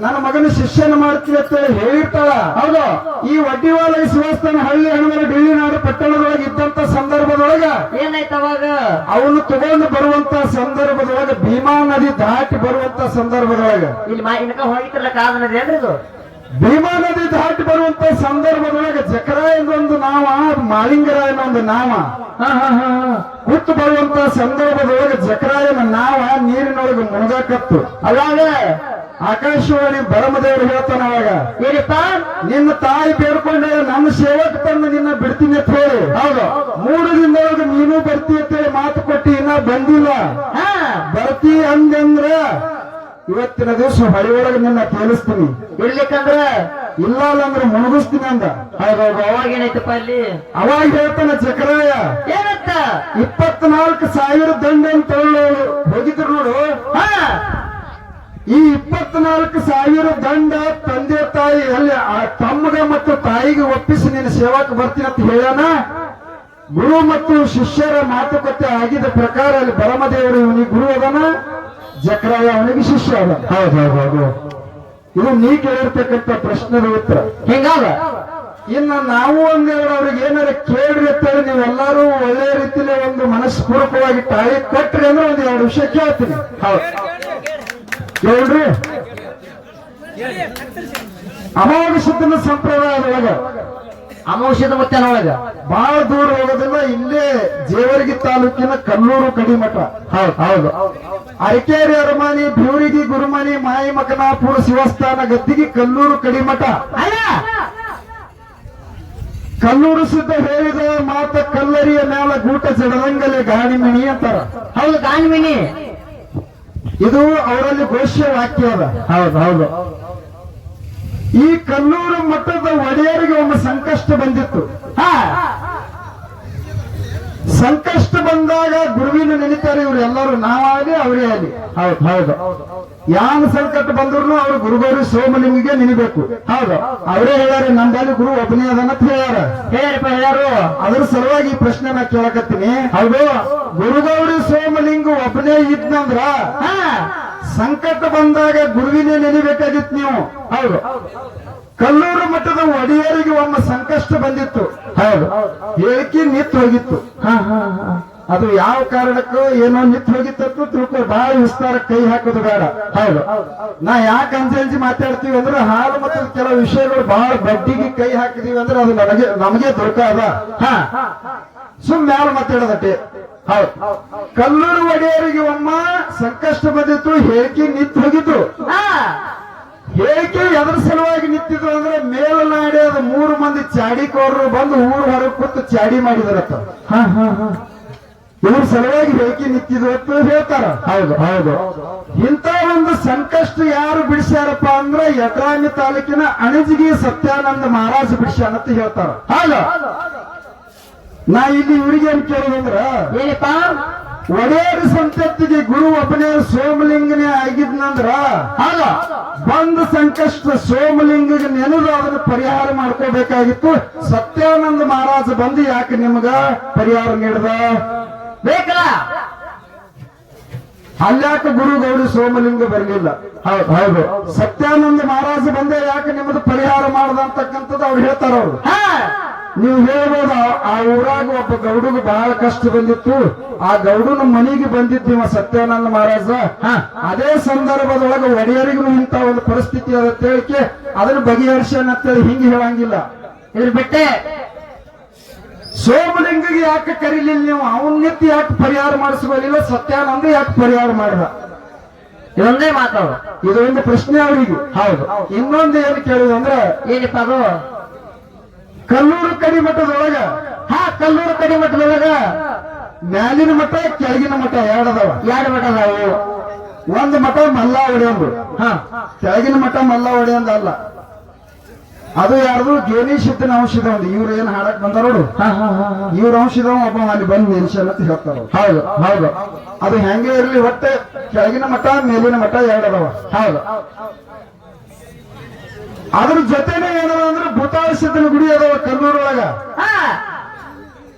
ನನ್ನ ಮಗನ ಶಿಷ್ಯನ ಮಾಡ್ತೀವಿ ಅಂತ ಹೇಳಿ ಹೇಳಿರ್ತಾಳ. ಹೌದು. ಈ ವಡ್ಡಿವಾಲ ಶಿವಸ್ಥಾನ ಹಳ್ಳಿ ಹಣಮರ ಡಿಳ್ಳಿನಾಡು ಪಟ್ಟಣದೊಳಗೆ ಇದ್ದಂತ ಸಂದರ್ಭದೊಳಗ ಏನಾಯ್ತು ಅವಾಗ? ಅವನು ತಗೊಂಡು ಬರುವಂತ ಸಂದರ್ಭದೊಳಗ ಭೀಮಾ ನದಿ ದಾಟಿ ಬರುವಂತ ಸಂದರ್ಭದೊಳಗ ಇಲ್ಲಿ ಮಾ ಇನ್ಕ ಏನ್ರಿ ಇದು ಭೀಮಾ ನದಿ ದಾಟಿ ಬರುವಂತ ಸಂದರ್ಭದೊಳಗೆ ಜಕರ ಎಂದೊಂದು ನಾವ ಮಾಳಿಂಗರ ಒಂದು ಹಾ ಹಾ ಹಾ ಹಾ. ಹುಟ್ಟು ಬರುವಂತ ಸಂದರ್ಭದೊಳಗ ಜಕರಾಯನ ನಾವ ನೀರಿನೊಳಗೆ ಮುಳುಗಾಕತ್ತು ಅವಾಗ? ಆಕಾಶವಾಣಿ ಬರಮದೇವರು ಹೇಳ್ತಾನ ಅವಾಗ ಏನಪ್ಪ? ನಿನ್ನ ತಾಯಿ ಬೇಡ್ಕೊಂಡೆ ನನ್ನ ಸೇವಕ ತಂದು ನಿನ್ನ ಬಿಡ್ತೀನಿ ಅಂತ ಹೇಳಿ. ಹೌದು. ಮೂರು ದಿನದೊಳಗೆ ನೀನು ಬರ್ತಿ ಅಂತ ಹೇಳಿ ಮಾತು ಕೊಟ್ಟಿ ಇನ್ನ ಬಂದಿಲ್ಲ ಹಾ ಬರ್ತಿ ಅಂದಂದ್ರ ಇವತ್ತಿನ ದಿವಸ ಹೊಳೆಯೊಳಗೆ ನಿನ್ನ ಕೇಳಿಸ್ತೀನಿ ಇಡ್ಲಿಕ್ಕಂದ್ರ ಇಲ್ಲ ಅಂದ್ರೆ ಮುಳುಗಿಸ್ತೀನಿ ಅಂದ. ಹೌದೌದು ಅವಾಗ ಏನೈತಪ್ಪ ಅಲ್ಲಿ? ಅವಾಗ ಹೇಳ್ತಾನ ಚಕ್ರಾಯ ಏನಂತ? ಇಪ್ಪತ್ನಾಲ್ಕು ಸಾವಿರ ದಂಡ ಅಂತ ಹೋಗಿದ್ರು ನೋಡು. ಈ ಇಪ್ಪತ್ನಾಲ್ಕು ಸಾವಿರ ದಂಡ ತಂದೆ ತಾಯಿ ಅಲ್ಲಿ ಆ ತಮ್ಮಗ ಮತ್ತು ತಾಯಿಗೆ ಒಪ್ಪಿಸಿ ನೀನು ಸೇವಾಕ್ ಬರ್ತೀನಿ ಅಂತ ಹೇಳೋಣ ಗುರು ಮತ್ತು ಶಿಷ್ಯರ ಮಾತುಕತೆ ಆಗಿದ ಪ್ರಕಾರ ಅಲ್ಲಿ ಬರಮದೇವರು ಇವನಿಗೆ ಗುರು ಅದನ? ಜಕ್ರಾಯ ಅವನಿಗೆ ಶಿಷ್ಯ ಅದ ಹೌದು ಹೌದು ಹೌದು. ಇದು ನೀ ಕೇಳಿರ್ತಕ್ಕಂಥ ಪ್ರಶ್ನೆದ ಉತ್ತರ. ಹಿಂಗಾದ? ಇನ್ನ ನಾವು ಒಂದೆರಡು ಅವ್ರಿಗೆ ಏನಾರ ಕೇಳ್ರಿ ಅಂತೇಳಿ ನೀವೆಲ್ಲರೂ ಒಳ್ಳೆ ರೀತಿಯಲ್ಲಿ ಒಂದು ಮನಸ್ಪೂರ್ವಕವಾಗಿ ತಾಯಿ ಕಟ್ರಿ ಅಂದ್ರೆ ಒಂದು ಎರಡು ವಿಷಯ ಕೇಳ್ತೀನಿ. ಹೌದು. ಕೇಳ್ರಿ. ಅಮಾವಾಸ್ಯ ಸಂಪ್ರದಾಯದೊಳಗ ಅಮೌಷಧ ನಾಳೆ ಬಹಳ ದೂರ ಹೋಗೋದಿಲ್ಲ ಇಲ್ಲೇ ಜೇವರ್ಗಿ ತಾಲೂಕಿನ ಕಲ್ಲೂರು ಕಡಿಮಠ ಹೌದು ಹೌದು. ಅರಕೇರಿ ಅರಮಾನಿ ಬ್ಯೂರಿಗಿ ಗುರುಮನಿ ಮಾಯಿ ಮಕನಾಪುರ ಶಿವಸ್ಥಾನ ಗದ್ದಿಗೆ ಕಲ್ಲೂರು ಕಡಿಮಠ ಅಲ್ಲ! ಕಲ್ಲೂರು ಸುದ್ದ ಹೇಳಿದ ಮಾತ ಕಲ್ಲರಿಯ ಮ್ಯಾಲ ಗೂಟ ಜಡದಂಗಲೆ ಗಾಣಿಮಿಣಿ ಅಂತಾರ. ಹೌದು ಗಾಣಿಮಿಣಿ. ಇದು ಅವರಲ್ಲಿ ಘೋಷ್ಯ ವಾಕ್ಯ ಅದ. ಹೌದು ಹೌದು. ಈ ಕಲ್ಲೂರು ಮಠದ ಒಡೆಯರಿಗೆ ಒಂದು ಸಂಕಷ್ಟ ಬಂದಿತ್ತು. ಹಾ. ಸಂಕಷ್ಟ ಬಂದಾಗ ಗುರುವಿನ ನೆನಿತಾರೆ ಇವ್ರು ಎಲ್ಲರೂ ನಾವಾಗಲಿ ಅವರೇ ಆಗಲಿ. ಹೌದು ಹೌದು. ಯಾವ ಸಂಕಟ ಬಂದ್ರು ಅವ್ರು ಗುರುಗೌರಿ ಸೋಮಲಿಂಗಿಗೆ ನೆನಿಬೇಕು. ಹೌದು. ಅವರೇ ಹೇಳ್ಯಾರ ನಮ್ಮಲ್ಲಿ ಗುರು ಒಬ್ಬನೇ ಅದನ್ನ ಹೇಳ್ಯಾರ. ಹೇಳ್ಯಾರಪ್ಪ ಹೇಳ್ಯಾರು. ಅದ್ರ ಸಲುವಾಗಿ ಈ ಪ್ರಶ್ನೆ ನಾ ಕೇಳಕತ್ತೀನಿ. ಹೌದು. ಗುರುಗೌರಿ ಸೋಮಲಿಂಗ ಒಬ್ಬನೇ ಇದ್ನಂದ್ರ ಹಾ. ಸಂಕಟ ಬಂದಾಗ ಗುರುವಿನೇ ನೆನಿಬೇಕಾಗಿತ್ತು ನೀವು? ಹೌದು. ಕಲ್ಲೂರು ಮಠದ ಒಡೆಯರಿಗೆ ಒಮ್ಮ ಸಂಕಷ್ಟ ಬಂದಿತ್ತು. ಹೌದು. ಹೇಳಿಕೆ ನಿತ್ ಹೋಗಿತ್ತು. ಅದು ಯಾವ ಕಾರಣಕ್ಕೂ ಏನೋ ನಿತ್ ಹೋಗಿತ್ತು ತಿಳ್ಕೊ ಬಹಳ ವಿಸ್ತಾರ ಕೈ ಹಾಕೋದು ಬೇಡ. ಹೌದು. ನಾ ಯಾಕೆ ಅಂಜಿ ಮಾತಾಡ್ತೀವಿ ಅಂದ್ರೆ ಹಾಲು ಮತ್ತು ಕೆಲವು ವಿಷಯಗಳು ಬಹಳ ಬಡ್ಡಿಗೆ ಕೈ ಹಾಕಿದೀವಿ ಅಂದ್ರೆ ಅದು ನಮಗೆ ನಮಗೆ ದೊರಕ ಅದ. ಹಾ. ಸುಮ್ಮನೆ ಹೌದು ಕಲ್ಲೂರು ಒಡೆಯರಿಗೆ ಒಮ್ಮ ಸಂಕಷ್ಟ ಬಂದಿತ್ತು ಹೇಳಿಕೆ ನಿಂತು ಹೋಗಿತ್ತು. ಹೇಳಿಕೆ ಎದ್ರ ಸಲುವಾಗಿ ನಿಂತಿದ್ರು ಅಂದ್ರೆ ಮೇಲನಾಡಿ ಅದು ಮೂರು ಮಂದಿ ಚಾಡಿಕೋರರು ಬಂದು ಊರು ಹೊರಗೆ ಕೂತು ಚಾಡಿ ಮಾಡಿದಾರತ್ತ. ಇವ್ರ ಸಲುವಾಗಿ ಹೇಳಿಕೆ ನಿಂತಿದ್ರು ಅಂತ ಹೇಳ್ತಾರ. ಹೌದು ಹೌದು. ಇಂಥ ಒಂದು ಸಂಕಷ್ಟ ಯಾರು ಬಿಡಿಸ್ಯಾರಪ್ಪ ಅಂದ್ರೆ ಯಡ್ರಾಮಿ ತಾಲೂಕಿನ ಅಣಜಿಗಿ ಸತ್ಯಾನಂದ ಮಹಾರಾಜ್ ಬಿಡಿಸ್ಯಾನ ಅಂತ ಹೇಳ್ತಾರ. ಹೌದು. ನಾ ಇಲ್ಲಿ ಇವ್ರಿಗೆ ಕೇಳೋದಂದ್ರ ಏನಪ್ಪ? ಒಡೆಯರ ಸಂತತಿಗೆ ಗುರು ಒಬ್ಬನೇ ಸೋಮಲಿಂಗನೇ ಆಗಿದ್ನಂದ್ರ ಅಲ್ಲ ಬಂದ ಸಂಕಷ್ಟ ಸೋಮಲಿಂಗಿಗೆ ನೆನೆದು ಅದನ್ನ ಪರಿಹಾರ ಮಾಡ್ಕೋಬೇಕಾಗಿತ್ತು. ಸತ್ಯಾನಂದ ಮಹಾರಾಜ ಬಂದು ಯಾಕೆ ನಿಮ್ಗ ಪರಿಹಾರ ನೀಡದ? ಬೇಕಲ್ಲ? ಅಲ್ಯಾಕ ಗುರು ಗೌಡಿ ಸೋಮಲಿಂಗ ಬರಲಿಲ್ಲ. ಹೌದು. ಹೌದು. ಸತ್ಯಾನಂದ ಮಹಾರಾಜ ಬಂದೆ ಯಾಕೆ ನಿಮ್ಮದು ಪರಿಹಾರ ಮಾಡ್ದ ಅಂತಕ್ಕಂಥದ್ದು ಅವ್ರು ಹೇಳ್ತಾರ ಅವ್ರು. ಹಾ. ನೀವು ಹೇಳ್ಬೋದು ಆ- ಊರಾಗ ಒಬ್ಬ ಗೌಡಗ ಬಹಳ ಕಷ್ಟ ಬಂದಿತ್ತು. ಆ ಗೌಡನ ಮನೆಗೆ ಬಂದಿದ್ದು ಇವ ಸತ್ಯಾನಂದ ಮಹಾರಾಜ. ಅದೇ ಸಂದರ್ಭದೊಳಗ ಒಡೆಯರಿಗೂ ಇಂತ ಒಂದು ಪರಿಸ್ಥಿತಿ ಅದ ಹೇಳಿಕೆ ಅದನ್ನ ಅಂತ ಅಂತೇಳಿ ಹಿಂಗೆ ಹೇಳಂಗಿಲ್ಲ. ಹೇಳ್ಬಿಟ್ಟೆ ಬಿಟ್ಟೆ. ಸೋಮಲಿಂಗಿಗೆ ಯಾಕೆ ಕರೀಲಿಲ್ಲ ನೀವು? ಅವನ್ ನಿಂತು ಯಾಕೆ ಪರಿಹಾರ ಮಾಡಿಸ್ಕೊಳ್ಳಿಲ್ಲ? ಸತ್ಯಾನಂದ ಯಾಕೆ ಪರಿಹಾರ ಮಾಡಿದ? ಇದೊಂದೇ ಮಾತಾಡ ಇದೊಂದು ಪ್ರಶ್ನೆ ಅವರಿಗೆ. ಹೌದು. ಇನ್ನೊಂದು ಏನು ಕೇಳುದಂದ್ರೆ ಏನಪ್ಪ ಅದು? ಕಲ್ಲೂರು ಕಡಿಮಠದೊಳಗ ಹಾ ಕಲ್ಲೂರು ಕಡಿಮಠದೊಳಗ ಮ್ಯಾಲಿನ ಮಠ ಕೆಳಗಿನ ಮಠ ಎರಡದವ ಎರಡು ಮಠ ಅದಾವು. ಒಂದು ಮಠ ಮಲ್ಲ ಒಡೆಯಂದು ಹಾ. ಕೆಳಗಿನ ಮಠ ಮಲ್ಲ ಒಡೆಯಂದ ಅಲ್ಲ ಅದು ಯಾರ್ದು? ಗೇನಿ ಸಿದ್ದನ ಔಷಧ ಒಂದು. ಇವ್ರು ಏನ್ ಹಾಡಕ್ ಬಂದ ನೋಡು. ಇವ್ರ ಔಷಧ ಒಬ್ಬ ಅಲ್ಲಿ ಬಂದು ನಿಲ್ಸಲ್ಲ ಅಂತ ಹೇಳ್ತಾರ. ಹೌದು ಹೌದು. ಅದು ಹೆಂಗೆ ಇರ್ಲಿ ಒಟ್ಟೆ ಕೆಳಗಿನ ಮಠ ಮೇಲಿನ ಮಠ ಎರಡದವ ಹೌದು. ಅದ್ರ ಜೊತೆನೆ ಏನದ ಅಂದ್ರೆ ಭೂತಾಳ ಗುಡಿ ಅದಾವ ಕಲ್ಲೂರೊಳಗ ಹಾ.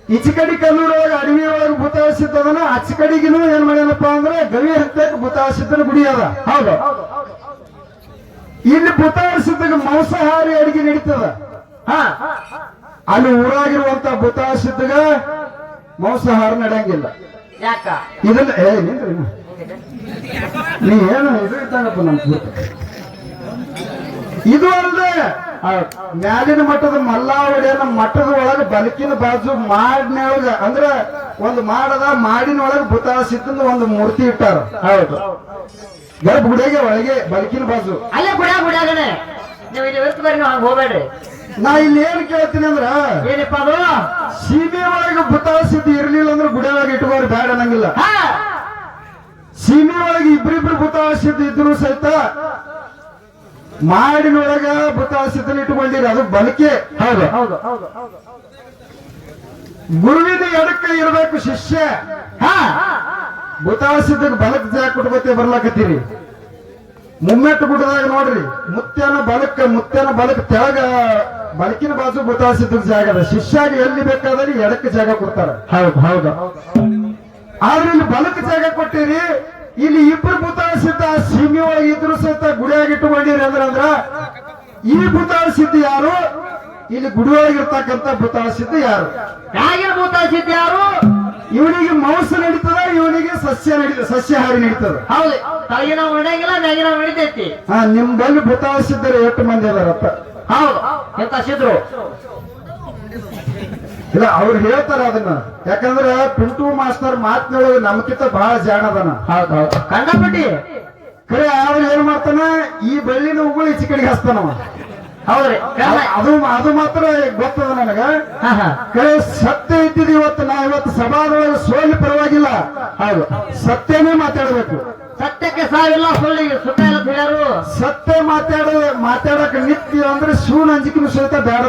ಈಚೆ ಕಡೆ ಕಲ್ಲೂರೊಳಗ ಅಡವಿ ಒಳಗ ಭೂತಾಳ ಸಿದ್ಧ ಅದನ ಆಚೆ ಕಡೆಗಿನೂ ಏನ್ ಮಾಡ್ಯಾನಪ್ಪ ಅಂದ್ರೆ ಗವಿ ಹತ್ತಕ್ಕೆ ಭೂತಾಳ ಸಿದ್ದನ ಗುಡಿ ಅದ. ಹೌದು. ಇಲ್ಲಿ ಭೂತಾಳ ಸಿದ್ಧಗ ಮಾಂಸಾಹಾರಿ ಅಡಿಗೆ ನಡೀತದ. ಹಾ. ಅಲ್ಲಿ ಊರಾಗಿರುವಂತ ಭೂತಾಳ ಸಿದ್ಧಗ ಮಾಂಸಾಹಾರ ನಡೆಯಂಗಿಲ್ಲ. ಇದನ್ನ ಏ. ನೀ ಏನು ಇದು ಇದ್ದಂಗಪ್ಪ ನಮ್ ಕೂತು. ಇದು ಅಲ್ಲದೆ ಆ ಮ್ಯಾಲಿನ ಮಠದ ಮಲ್ಲಾವಡಿಯನ್ನ ಮಠದ ಒಳಗೆ ಬಲಕಿನ ಬಾಜು ಮಾಡಿನೊಳಗ ಅಂದ್ರ ಒಂದು ಮಾಡದ ಮಾಡಿನ ಒಳಗೆ ಭೂತಾಳ ಸಿದ್ಧಂದು ಒಂದು ಮೂರ್ತಿ ಇಟ್ಟಾರ. ಹೌದು. ಗರ್ಭಗುಡಿಗೆ ಒಳಗೆ ಬಲಕಿನ ಬಾಜು. ಅಲ್ಲೇ ಗುಡ ಗುಡ್ಯಾಗನೆ ನೀವು ಇಲ್ಲಿ ಇರ್ತ ಬರ್ರಿ ನೀವು ಹಂಗ ಹೋಗ್ಬೇಡ್ರಿ. ನಾ ಇಲ್ಲಿ ಏನ್ ಕೇಳ್ತೀನಿ ಅಂದ್ರ ಏನಪ್ಪ ಅದು? ಸೀಮೆ ಒಳಗೆ ಭೂತಾಳ ಸಿದ್ಧ ಇರ್ಲಿಲ್ಲ ಅಂದ್ರೆ ಗುಡಿ ಒಳಗೆ ಇಟ್ಕೋರಿ ಬೇಡ ಅನ್ನಂಗಿಲ್ಲ. ಹಾ. ಸೀಮೆ ಒಳಗೆ ಇಬ್ರಿಬ್ರು ಭೂತಾಳ ಸಿದ್ಧ ಇದ್ರು ಸಹಿತ ಮಾಡಿನೊಳಗ ಭೂತ ಸಿದ್ಧನಿಟ್ಟುಕೊಂಡಿರಿ ಅದು ಬಲಕೆ. ಹೌದು. ಹೌದು ಹೌದು ಹೌದು. ಗುರುವಿನ ಎಡಕ್ಕ ಇರಬೇಕು ಶಿಷ್ಯ. ಹಾ? ಭೂತಾಳ ಸಿದ್ಧಕ್ಕೆ ಬಲಕ್ ಜಾಗ ಬರ್ಲಾಕತ್ತೀರಿ. ಮುಮ್ಮೆಟ್ಟು ಗುಡ್ಡದಾಗ ನೋಡ್ರಿ ಮುತ್ಯನ ಬಲಕ್ ಮುತ್ಯನ ಬಲಕ್ ತೆಳಗ ಬಲಕಿನ ಬಾಜು ಭೂತಾಳ ಸಿದ್ಧಕ್ಕೆ ಜಾಗ ಅದ ಶಿಷ್ಯಾಗ ಎಲ್ಲಿ ಬೇಕಾದಲ್ಲಿ ಎಡಕ್ಕೆ ಜಾಗ ಕೊಡ್ತಾರ. ಹೌದು ಹೌದು. ಆದ್ರೆ ಇಲ್ಲಿ ಬಲಕ್ ಜಾಗ ಕೊಟ್ಟಿರಿ ಇಲ್ಲಿ ಇಬ್ರು ಭೂತಾಳ ಸಿದ್ಧ ಸೀಮೆ ಒಳಗೆ ಇದ್ರು ಸಹಿತ ಗುಡಿಯಾಗಿ ಇಟ್ಟುಕೊಂಡಿರಿ ಅಂದ್ರ ಅಂದ್ರ ಈ ಭೂತಾಳ ಸಿದ್ಧ ಯಾರು? ಇಲ್ಲಿ ಗುಡಿ ಒಳಗೆ ಇರ್ತಕ್ಕಂಥ ಭೂತಾಳ ಸಿದ್ಧ ಯಾರು? ಹೇಗೆ ಪುತ್ರ ಸಿದ್ಧ ಯಾರು? ಇವನಿಗೆ ಮಾಂಸ ನಡೀತದ ಇವನಿಗೆ ಸಸ್ಯ ನಡೀತದೆ ಸಸ್ಯಾಹಾರಿ ನಡೀತದ. ಹೌದು. ತಳಗಿನ ನಡೆಯಂಗಿಲ್ಲ ಮ್ಯಾಗಿನ ನಡಿತೈತಿ ಹಾ ನಿಮ್ದಲ್ಲಿ ಪುತ್ರ ಭೂತಾಳ ಸಿದ್ಧರು ಎಷ್ಟು ಮಂದಿ ಅದಾರಪ್ಪ? ಹೌದು. ಎಂತ ಸಿದ್ರು? ಇಲ್ಲ ಅವ್ರು ಹೇಳ್ತಾರ ಅದನ್ನ. ಯಾಕಂದ್ರ ಪಿಂಟು ಮಾಸ್ತರ್ ಮಾತಿನೊಳಗೆ ನಮ್ಕಿಂತ ಬಹಳ ಜಾಣ ಅದನ ಹೌದು ಹೌದು. ಕಂಡಪಟ್ಟಿ ಖರೆ ಅವ್ರು ಏನ್ ಮಾಡ್ತಾನ? ಈ ಬಳ್ಳಿನ ಉಗುಳಿ ಈಚೆ ಕಡೆಗೆ ಹಸ್ತಾನವ ಹೌದ್ರಿ. ಅದು- ಅದು ಮಾತ್ರ ಗೊತ್ತದ ನನಗ. ಖರೆ ಸತ್ಯ ಇದ್ದಿದ್ದು ಇವತ್ತು ನಾ ಇವತ್ತು ಸಭಾದೊಳಗೆ ಸೋಲಿ ಪರವಾಗಿಲ್ಲ. ಹೌದು. ಸತ್ಯನೇ ಮಾತಾಡಬೇಕು. ಸತ್ಯಕ್ಕೆ ಸಾವಿಲ್ಲ ಸುಳ್ಳಿಗೆ ಸುತ್ತ ಸತ್ಯ ಮಾತಾಡ ಮಾತಾಡಕ್ ನಿತ್ಯ ಅಂದ್ರೆ ಶಿವನ ಅಂಜಿಕೆನು ಸಹಿತ ಬೇಡ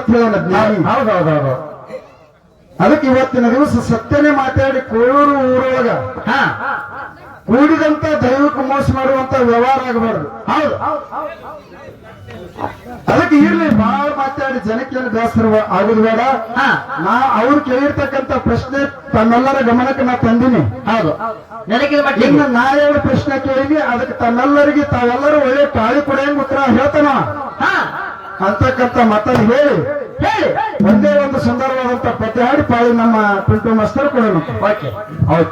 ಹೌದೌದೌದು ಅದಕ್ಕೆ ಇವತ್ತಿನ ದಿವಸ ಸತ್ಯನೇ ಮಾತಾಡಿ ಕೋಳೂರು ಊರೊಳಗ. ಹಾ. ಕೂಡಿದಂತ ದೈವಕ್ಕೆ ಮೋಸ ಮಾಡುವಂತ ವ್ಯವಹಾರ ಆಗಬಾರ್ದು. ಹೌದು. ಅದಕ್ಕೆ ಇರ್ಲಿ ಬಹಳ ಮಾತಾಡಿ ಜನಕ್ಕೆ ಏನು ಬೇಸರ ಆಗುದು ಬೇಡ. ಹಾ. ನಾ ಅವ್ರು ಕೇಳಿರ್ತಕ್ಕಂತ ಪ್ರಶ್ನೆ ತಮ್ಮೆಲ್ಲರ ಗಮನಕ್ಕೆ ನಾ ತಂದಿನಿ. ಹೌದು. ಇನ್ನು ನಾ ಹೇಳ ಪ್ರಶ್ನೆ ಕೇಳಿ ಅದಕ್ಕೆ ತನ್ನೆಲ್ಲರಿಗೆ ತಾವೆಲ್ಲರೂ ಒಳ್ಳೆ ತಾಳಿ ಕೊಡೆಯಂಗ್ ಉತ್ತರ ಹೇಳ್ತಾನ ಹಾ. ಅಂತಕ್ಕಂತ ಮಾತನ್ನು ಹೇಳಿ ಹೇಳಿ. ಒಂದೇ ಒಂದು ಸುಂದರವಾದಂತ ಪದ್ಯ ಹಾಡಿ ಪಾಳಿ ನಮ್ಮ ಪಿಂಟು ಮಸ್ತರ್ ಕೊಡೋಣ ಓಕೆ ಹೌದು.